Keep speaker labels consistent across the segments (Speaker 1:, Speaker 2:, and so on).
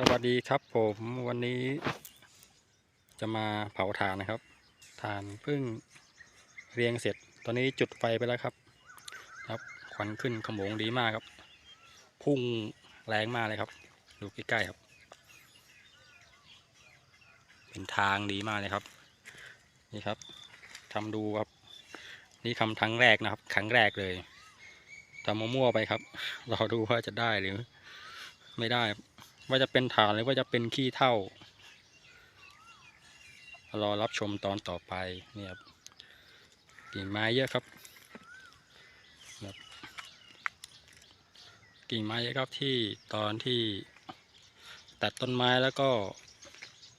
Speaker 1: สวัสดีครับผมวันนี้จะมาเผาถ่านนะครับถ่านเพิ่งเรียงเสร็จ ตอนนี้จุดไฟไปแล้วครับ ครับควันขึ้นขโมงดีมากครับ พุ่งแรงมากเลยครับ ดูใกล้ๆครับ เป็นทางดีมากเลยครับ นี่ครับทำดูครับ นี่ทำครั้งแรกนะครับครั้งแรกเลยทำมั่วๆไปครับรอดูว่าจะได้หรือ ไม่ได้ ว่าจะเป็นฐานหรือว่าจะเป็นขี้เท่ารอรับชมตอนต่อไปนี่ครับกิ่งไม้เยอะครับแบบกิ่งไม้เยอะครับที่ตอนที่ตัดต้นไม้แล้วก็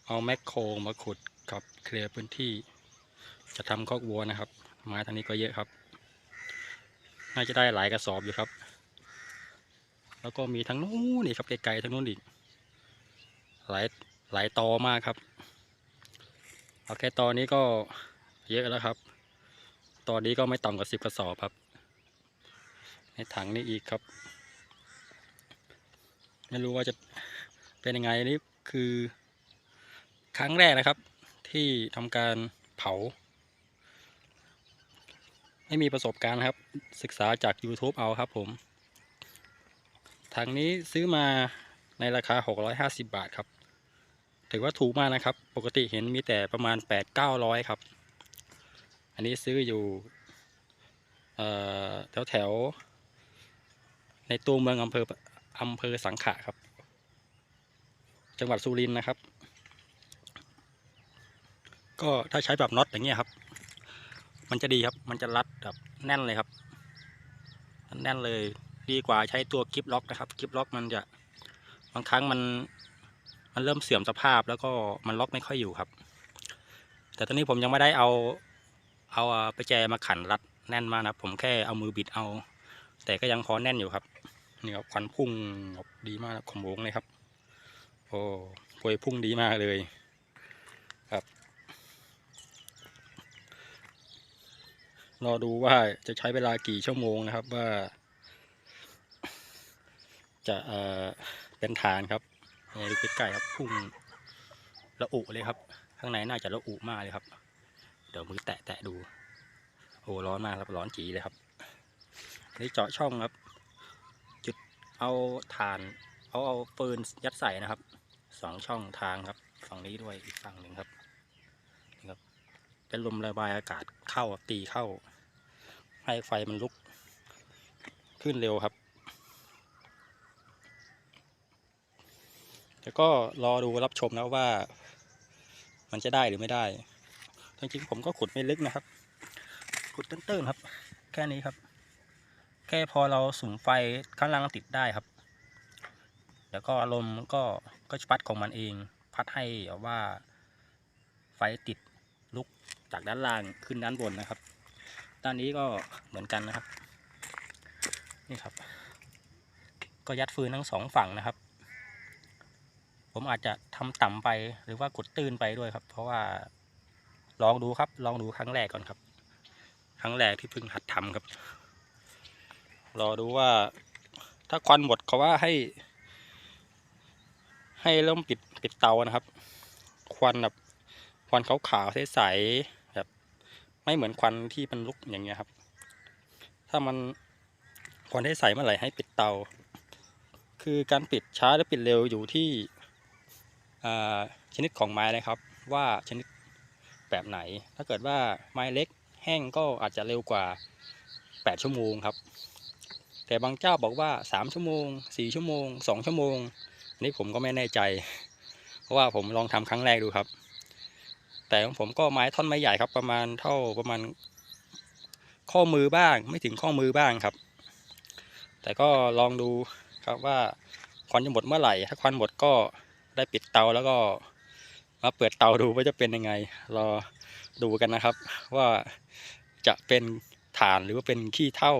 Speaker 1: เอาแมคโครมาขุดกับเคลียร์พื้นที่ จะทำคอกวัวนะครับ ไม้ทางนี้ก็เยอะครับ น่าจะได้หลายกระสอบอยู่ครับ แล้วก็มีทั้งนู้นนี่ครับไกลๆทั้งนู้นอีก หลายหลายตอมากครับเอาแค่ตอนนี้ก็เยอะแล้วครับ ตอนนี้ก็ไม่ต่ำกว่าสิบกระสอบครับ ในถังนี้อีกครับ ไม่รู้ว่าจะเป็นยังไงนี่คือ ครั้งแรกนะครับ ที่ทำการเผา ไม่มีประสบการณ์ครับ ศึกษาจาก YouTube เอาครับผมถังนี้ซื้อมาในราคา 650 บาทครับ ถือว่าถูกมากนะครับ ปกติเห็นมีแต่ประมาณ8-900 ครับ อันนี้ซื้ออยู่แถวแถวๆในตัวเมืองอำเภออำเภอสังขะครับ จังหวัดสุรินทร์นะครับ ก็ถ้าใช้แบบน็อตอย่างเงี้ยครับ มันจะดีครับ มันจะรัดแบบแน่นเลยครับ แน่นเลยดีกว่าใช้ตัวกิฟล็อกนะครับกิฟล็อกมันจะบางครั้งมัน มันเริ่มเสื่อมสภาพแล้วก็มันล็อกไม่ค่อยอยู่ครับ แต่ตอนนี้ผมยังไม่ได้เอา เอาไปแจมาขันรัดแน่นมากนะผมแค่เอามือบิดเอา แต่ก็ยังพอแน่นอยู่ครับนี่ครับควันพุ่งดีมากขมโงเลยครับ โอ้ปวยพุ่งดีมากเลยครับรอดูว่าจะใช้เวลากี่ชั่วโมงนะครับว่า จะเออเป็นฐานครับ นี่ดูใกล้ๆครับพุ่งระอุเลยครับ ข้างในน่าจะระอุมากเลยครับ เดี๋ยวมือแตะแตะดู โอ้ร้อนมากครับร้อนจีเลยครับนี่เจาะช่องครับ จุดเอาฐาน เอาเอาฟืนยัดใส่นะครับสองช่องทางครับฝั่งนี้ด้วยอีกฝั่งหนึ่งครับนี่ครับเป็นลมระบายอากาศเข้าตีเข้า ให้ไฟมันลุกขึ้นเร็วครับ แล้วก็รอดูรับชมนะว่า มันจะได้หรือไม่ได้จริงๆผมก็ขุดไม่ลึกนะครับ ขุดตื้นๆครับ แค่นี้ครับ แค่พอเราสุมไฟข้างล่างติดได้ครับ แล้วก็ลมก็ก็พัดของมันเอง พัดให้ว่า ไฟติดลุกจากด้านล่างขึ้นด้านบนนะครับ ด้านนี้ก็เหมือนกันนะครับ นี่ครับ ก็ยัดฟืนทั้งสองฝั่งนะครับ ผมอาจจะทำต่ำไปหรือว่ากดตื้นไปด้วยครับ เพราะว่าลองดูครับลองดูครั้งแรกก่อนครับ ครั้งแรกที่เพิ่งหัดทำครับ รอดูว่า ถ้าควันหมดเขาว่าให้ ให้เริ่มปิดปิดเตานะครับ ควันแบบควันขาวๆใสๆแบบ ไม่เหมือนควันที่มันลุกอย่างเงี้ยครับ ถ้ามันควันใสๆเมื่อไหร่ให้ปิดเตา คือการปิดช้าหรือปิดเร็วอยู่ที่ ชนิดของไม้นะครับ ว่าชนิดแบบไหน ถ้าเกิดว่าไม้เล็กแห้งก็อาจจะเร็วกว่า 8 ชั่วโมงครับ แต่บางเจ้าบอกว่า 3 ชั่วโมง 4 ชั่วโมง 2 ชั่วโมงนนี้ผมก็ไม่แน่ใจ เพราะว่าผมลองทำครั้งแรกดูครับ แต่ของผมก็ไม้ท่อนไม้ใหญ่ครับ ประมาณเท่าประมาณ ข้อมือบ้าง ไม่ถึงข้อมือบ้างครับ แต่ก็ลองดูครับว่าควันจะหมดเมื่อไหร่ ถ้าควันหมดก็ ได้ปิดเตาแล้วก็มาเปิดเตาดูว่าจะเป็นยังไง รอดูกันนะครับ ว่าจะเป็นฐานหรือว่าเป็นขี้เท่า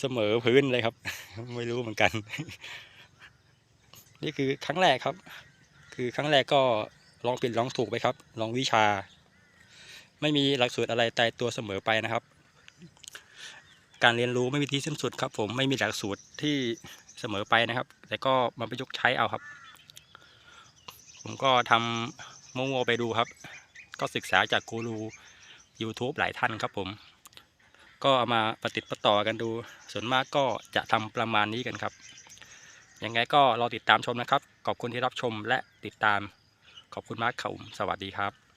Speaker 1: เสมอพื้นเลยครับ ไม่รู้เหมือนกัน นี่คือครั้งแรกครับ คือครั้งแรกก็ลองผิดลองถูกไปครับ ลองวิชา ไม่มีหลักสูตรอะไรตายตัวเสมอไปนะครับ การเรียนรู้ไม่มีที่สิ้นสุดครับ ผมไม่มีหลักสูตรที่เสมอไปนะครับ แต่ก็มาประยุกต์ใช้เอาครับ ผมก็ทำโมๆไปดูครับ ก็ศึกษาจากกูรู YouTube หลายท่านครับผม ก็เอามาประติดประต่อกันดู ส่วนมากก็จะทำประมาณนี้กันครับยังไงก็รอติดตามชมนะครับ ขอบคุณที่รับชมและติดตาม ขอบคุณมากครับสวัสดีครับ